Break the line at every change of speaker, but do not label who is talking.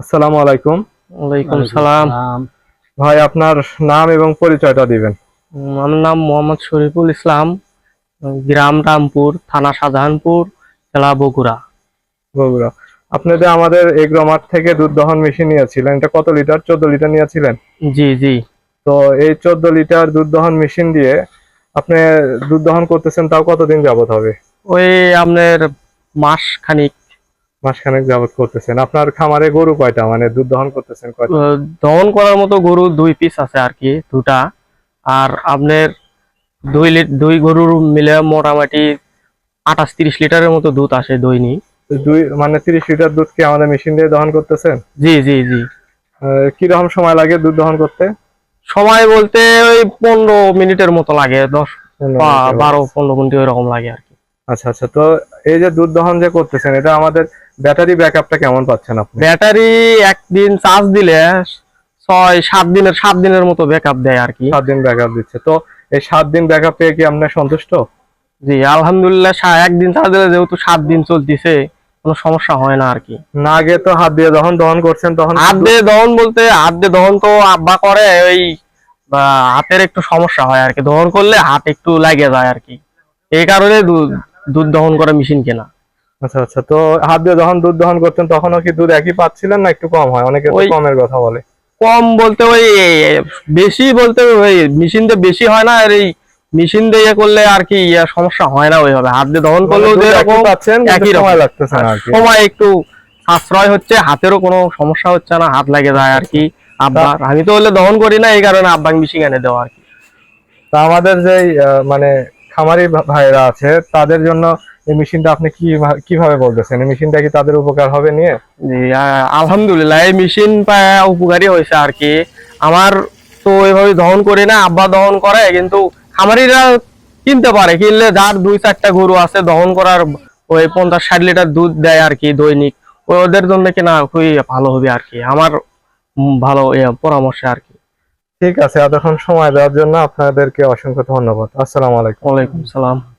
আসসালামু আলাইকুম।
ওয়ালাইকুম সালাম।
ভাই আপনার নাম এবং পরিচয়টা দিবেন।
আমার নাম মোহাম্মদ শরীফুল ইসলাম গ্রাম রামপুর থানা শাহজাহানপুর জেলা বগুড়া।
বগুড়া। আপনাদের আমাদের এগ্রোমার্ট থেকে দুধ দহন মেশিন নিয়েছিলেন এটা কত লিটার? চোদ্দ লিটার নিয়েছিলেন?
জি জি।
তো এই চোদ্দ লিটার দুধ দহন মেশিন দিয়ে আপনি দুধ দহন করতেছেন তাও কতদিন যাবত হবে?
ওই আপনার মাস খানিক
মাসখানেক যাবত করতেছেন। আপনার খামারে গরু কয়টা? মানে দুধ দহন করতেছেন কয়টা?
দহন করার মতো গরু দুই পিস আছে আর কি দুটা। আর আপনার দুই দুই গরুর মিলে মোটামুটি আঠাশ তিরিশ লিটারের মতো দুধ আসে দৈনিক।
দুই মানে তিরিশ লিটার দুধ কি আমাদের মেশিন দিয়ে দহন করতেছেন?
জি জি জি।
কীরকম সময় লাগে দুধ দহন করতে?
সময় বলতে ওই পনেরো মিনিটের মতো লাগে দশ বারো পনেরো মিনিট এরকম লাগে আর
আচ্ছা আচ্ছা। তো এই যে দুধ দহন যে করতেছেন এটা আমাদের ব্যাটারি ব্যাকআপটা কেমন পাচ্ছেন আপনি?
ব্যাটারি একদিন চার্জ দিলে ছয় সাত দিনের সাত দিনের মতো ব্যাকআপ দেয় আর কি।
সাত দিন ব্যাকআপ দিচ্ছে। তো এই সাত দিন ব্যাকআপ পেয়ে কি আপনার সন্তুষ্ট?
জি আলহামদুলিল্লাহ একদিন চার্জ দিলে যেহেতু সাত দিন চলতেছে কোনো সমস্যা হয় না আর কি।
না আগে তো হাত দিয়ে যখন দহন করছেন তখন
হাত দিয়ে দহন বলতে হাত দিয়ে দহন তো আব্বা করে ওই হাতের একটু সমস্যা হয় আর কি। দহন করলে হাত একটু লাগে যায় আর কি। এই কারণে দুধ দহন করা মেশিন কেনা।
আচ্ছা আচ্ছা তো হাত দিয়ে যখন দুধ দহন করতেন তখনও কি দুধ একই পাচ্ছিলেন না একটু কম হয়? অনেকে তো কমের কথা বলে।
কম বলতে ওই বেশি বলতে ওই মেশিন দিয়ে বেশি হয় না আর এই মেশিন দিয়ে করলে আর কি ইয়া সমস্যা হয় না ওইভাবে। হাত দিয়ে দহন করলেও যেরকম
একই পাচ্ছেন
একই
সময় লাগতেছে
সময় একটু সাশ্রয় হচ্ছে হাতেরও কোনো সমস্যা হচ্ছে না হাত লাগে যায় আর কি। আব্বা আমি তো হলে দহন করি না এই কারণে আব্বাং মেশিন এনে দেওয়া আর কি।
তা আমাদের যে মানে খামারি ভাইরা আছে, তাদের জন্য এই মেশিনটা আপনি কি কীভাবে বলতেছেন? এই মেশিনটা কি তাদের উপকার হবে নিয়ে?
আলহামদুলিল্লাহ, এই মেশিন উপকারী হয়েছে আর কি। আমার তো ওইভাবে দহন করি না, আব্বা দহন করে, কিন্তু খামারিরা কিনতে পারে, কিনলে যার দুই চারটা গরু আছে, দহন করার ওই পঞ্চাশ ষাট লিটার দুধ দেয় আর কি দৈনিক, ওদের জন্য কিনা খুবই ভালো হবে আর কি। আমার ভালো পরামর্শ আর কি।
ঠিক আছে এতক্ষণ সময় দেওয়ার জন্য আপনাদেরকে অসংখ্য ধন্যবাদ। আসসালাম আলাইকুম।
ওয়ালাইকুম সালাম।